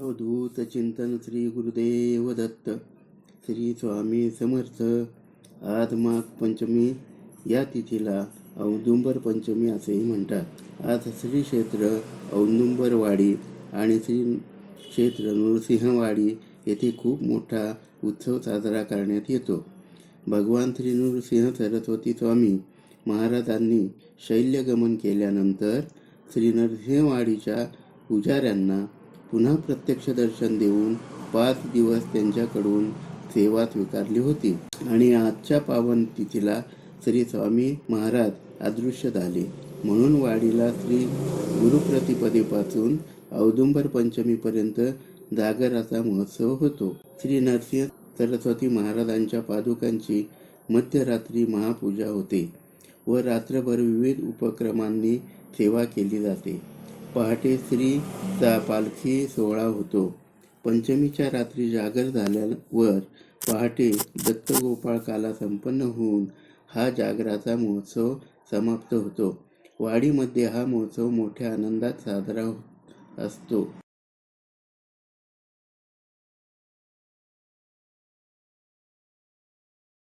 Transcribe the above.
अवधूत चिंतन श्री गुरुदेव दत्त श्री स्वामी समर्थ. आज माघ पंचमी या तिथीला औदुंबर पंचमी असेही म्हणतात. आज श्री क्षेत्र औदुंबरवाडी आणि श्री क्षेत्र नृसिंहवाडी येथे खूप मोठा उत्सव साजरा करण्यात येतो. भगवान श्री नृसिंह सरस्वती स्वामी महाराजांनी शैल्यगमन केल्यानंतर श्री नरसिंहवाडीच्या पुजाऱ्यांना पुन्हा प्रत्यक्ष दर्शन देऊन पाच दिवस त्यांच्याकडून सेवा स्वीकारली होती. आणि आजच्या पावन तिथीला श्री स्वामी महाराज अदृश्य झाले. म्हणून वाडीला श्री गुरुप्रतिपदेपासून औदुंबर पंचमीपर्यंत जागराचा महोत्सव होतो. श्री नरसिंह सरस्वती महाराजांच्या पादुकांची मध्यरात्री महापूजा होते व रात्रभर विविध उपक्रमांनी सेवा केली जाते. पहाटे स्त्रीचा पालखी सोहळा होतो. पंचमीच्या रात्री जागर झाल्यावर पहाटे दत्तगोपाळ काला संपन्न होऊन हा जागराचा महोत्सव समाप्त होतो. वाडीमध्ये हा महोत्सव मोठ्या आनंदात साजरा असतो.